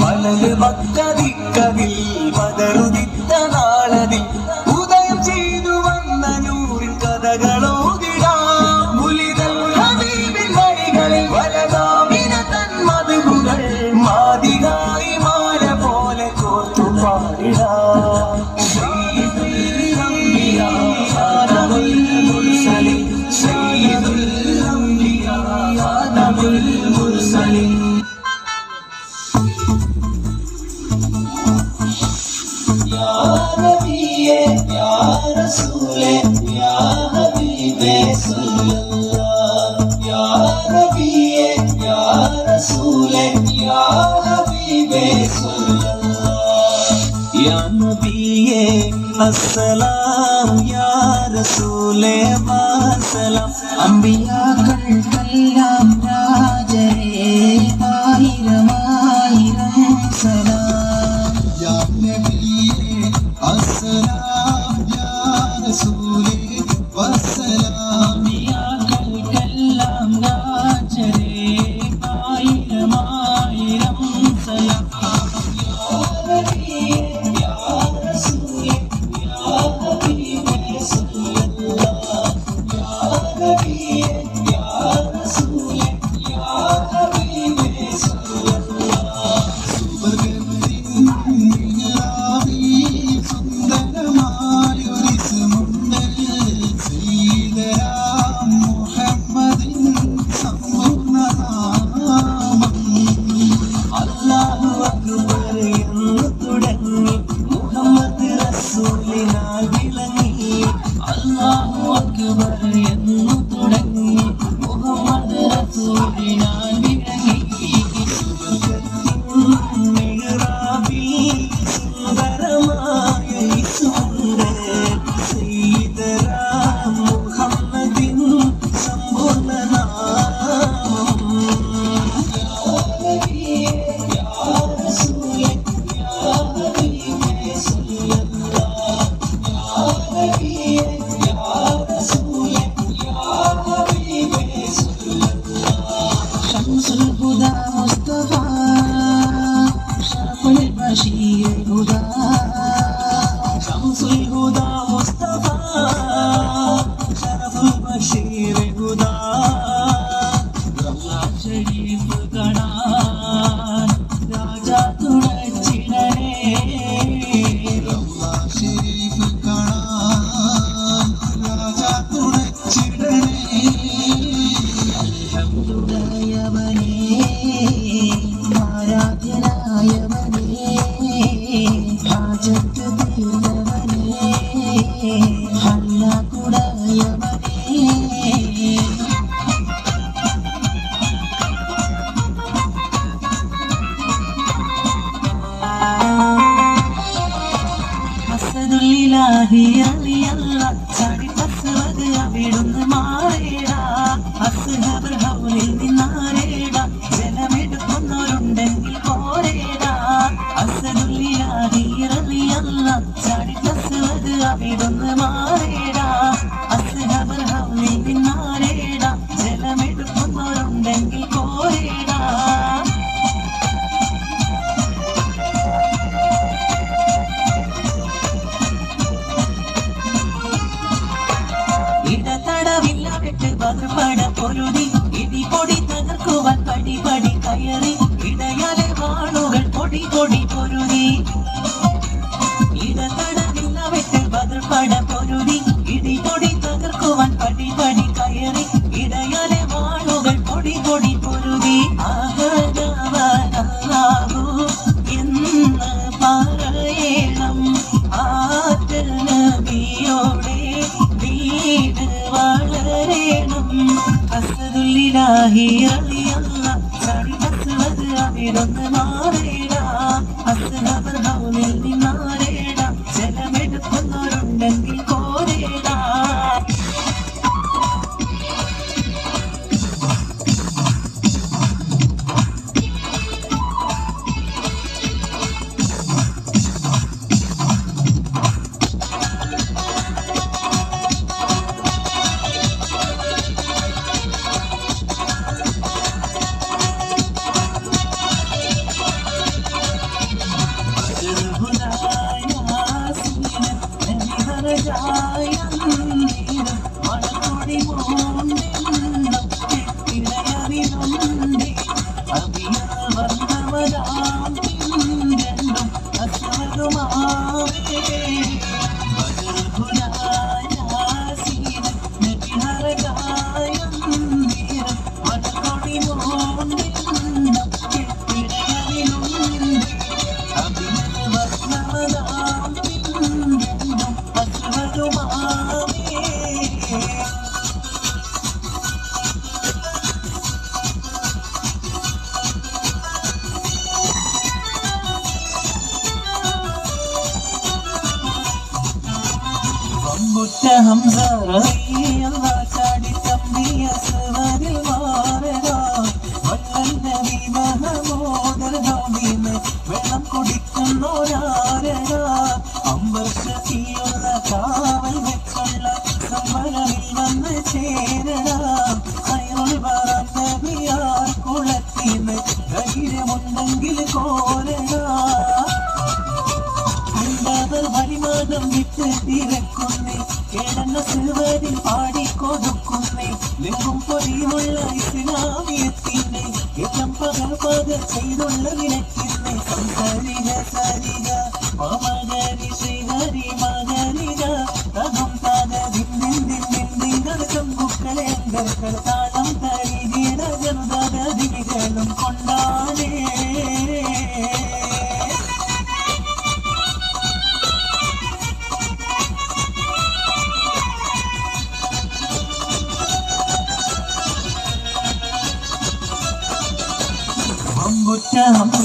വലത് പക്കതിക്കതിൽ പതറുതിത്ത നാളതിൽ ഉദയം ചെയ്തു വന്ന നൂറിൻ കഥകളോതിടാം മുലിതൽ ഹബീബിൻ വഴികളിൽ വലതാമിന തൻ മധുകൾ മാതികായി മാല പോലെ കോർത്തു പാടിടാം സയ്യിദുൽ അംബിയാ ആദമുൽ മുർസലിൻ நபியே அஸ்ஸலாம் யா ரசூலே வாசலாம் அம்பியாக்கள் கல்யாணம் തുടങ്ങി മുഹമ്മദ് റസൂലിനാൽ ഹല്ലാക്കുടയവനേ അസദുല്ലാഹി അലിയല്ല ചടി പസ്വത് അവിടുന്ന് മാറേട അസ്ഹബർ ഹൗലിൽ നിന്നാരേട ജലമെടുക്കുന്നവരുണ്ടെങ്കിൽ പോരേട അസദുല്ലാഹി അലിയല്ല ചടി പസ്വത് അവിടുന്ന് മാറേട അസ്ഹബർ ഹൗലിൽ നിന്നാരേട ജലമെടുക്കുന്നവരുണ്ടെങ്കിൽ പോരേട ഇടതടവില്ല വിട്ട് പകർപട പൊരുതി ഇടി പൊടി തകർക്കുവാൻ പടി പടി കയറി ഇടയാലെ വാളുകൾ പൊടി പൊടി പൊരുതി അസദുല്ലാഹി അലിയല്ല ചടി അസ്വദ് അവിടൊന്ന് മാറേട അസ്ഹബർ ഹൗലിൽ നിന്നാരേട Hamza പക ചെയ്തുള്ള വിളക്കിന്നെ സംസരിക സരിക മമകരി ശ്രീഹരി മകരിക തകം തക ദിന്ദിന്ദിന്ദിന്ദികളും കുക്കളെ താളം തരികിട ജനുതക 我天好漂